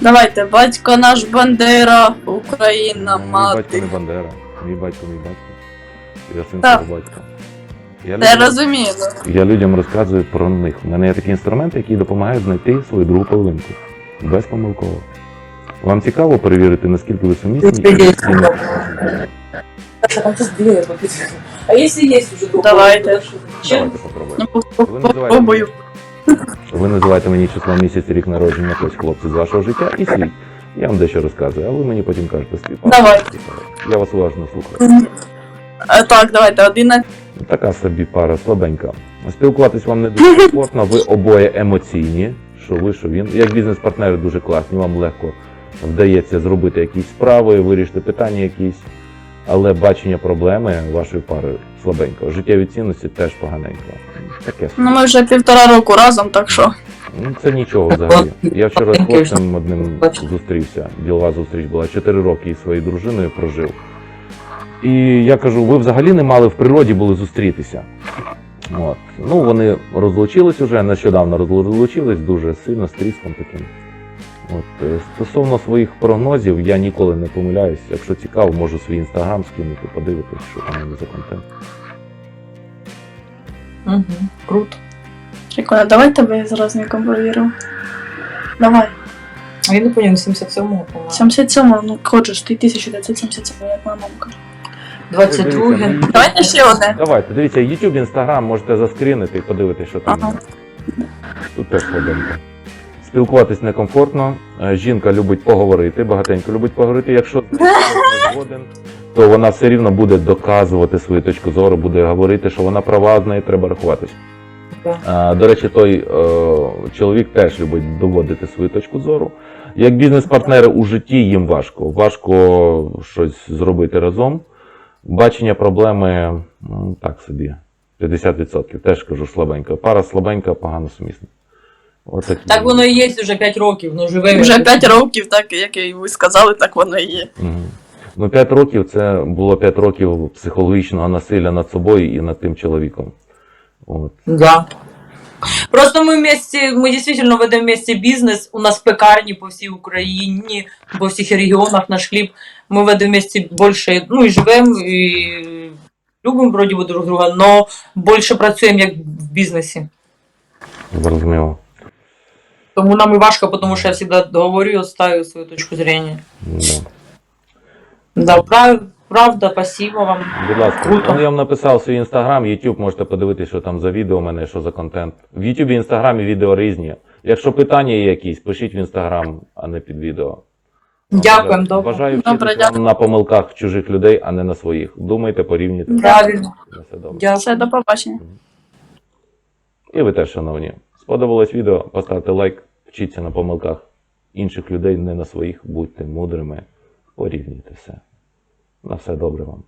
Давайте, батько наш Бандера, Україна, Мій батько не. Бандера. Мій батько, мій батько. Я син Так. свого батька. Я Та я людям, розумію. ну. я людям розказую про них. У мене є такі інструменти, які допомагають знайти свою другу половинку. Безпомилково. Вам цікаво перевірити, наскільки ви сумісні? Є. А если есть уже другой? Давайте. Давайте попробуємо. Ну, Ви називаєте, Попробую. Ви називаєте мені число місяць, рік народження якогось хлопця з вашого життя і свій. Я вам дещо розказую, а ви мені потім кажете свій. Давай. Я вас уважно слухаю. Е, Так, давайте, 11. Така собі пара слабенька. Спілкуватись вам не дуже комфортно, ви обоє емоційні, що ви, що він. Як бізнес-партнери дуже класні, вам легко вдається зробити якісь справи, вирішити питання якісь, але бачення проблеми вашої пари слабенько. Життєві цінності теж поганенько. Таке. собі. Ну ми вже півтора року разом, так що. Ну, це нічого взагалі. Я вчора з хлопцем одним зустрівся. Ділова зустріч була. Чотири роки із своєю дружиною прожив. І я кажу, ви взагалі не мали в природі були зустрітися. От. Ну, вони розлучились уже, нещодавно розлучились дуже сильно, з тріском таким. От. е, Стосовно своїх прогнозів, я ніколи не помиляюсь. Якщо цікаво, можу свій інстаграм скинути, подивитись, що там у за контент. Мгм. Круто. Прикольно, давай тебе я зараз ником провірю. Давай. А я не понял, 77-го, по-моему. 77, ну хочеш, ти 1977, як моя мамка. 22 Ой, дивіться, Давайте ще одне. Давайте, дивіться, YouTube, Instagram можете заскрінити і подивитися, що там. Ага. Тут теж слабенько. Спілкуватись некомфортно. Е, Жінка любить поговорити, багатенько любить поговорити. Якщо ти згоден, то вона все рівно буде доказувати свою точку зору, буде говорити, що вона права, з нею треба рахуватись. Да. До речі, той е, чоловік теж любить доводити свою точку зору. Як бізнес-партнери у житті їм важко. Важко щось зробити разом. Бачення проблеми ну, так собі. 50%. Теж кажу слабенька. Пара слабенька, погано сумісна. Отакі. Так воно і є вже 5 років, ну живе. Вже 5 років, так як і ви сказали, так воно і є. Мгм. Ну, 5 років це було 5 років психологічного насилля над собою і над тим чоловіком. От. Да. Просто ми вместе, ми дійсно ведемо вместе бізнес. У нас пекарні по всій Україні, по всіх регіонах наш хліб. Ми ведемо вместе більше, ну і живемо, і любимо вроді би друг друга, але більше працюємо як в бізнесі. Зрозуміло. Тому нам і важко, тому що я завжди говорю і відстаю свою точку зрення. Да. Да, прав, правда, спасибо вам. Будь ласка, Круто. ну, я вам написав свій інстаграм, YouTube, можете подивитися, що там за відео у мене, що за контент. В YouTube і інстаграмі відео різні. Якщо питання є якісь, пишіть в інстаграм, а не під відео. Дякуємо, добре. Бажаю Добре, вчитися дякую. на помилках чужих людей, а не на своїх. Думайте, порівнюйте. Правильно. На все добре. Дякую. Все, до побачення. І ви теж, шановні. Сподобалось відео, поставте лайк, вчіться на помилках інших людей, не на своїх, будьте мудрими, порівнюйте все. На все добре вам.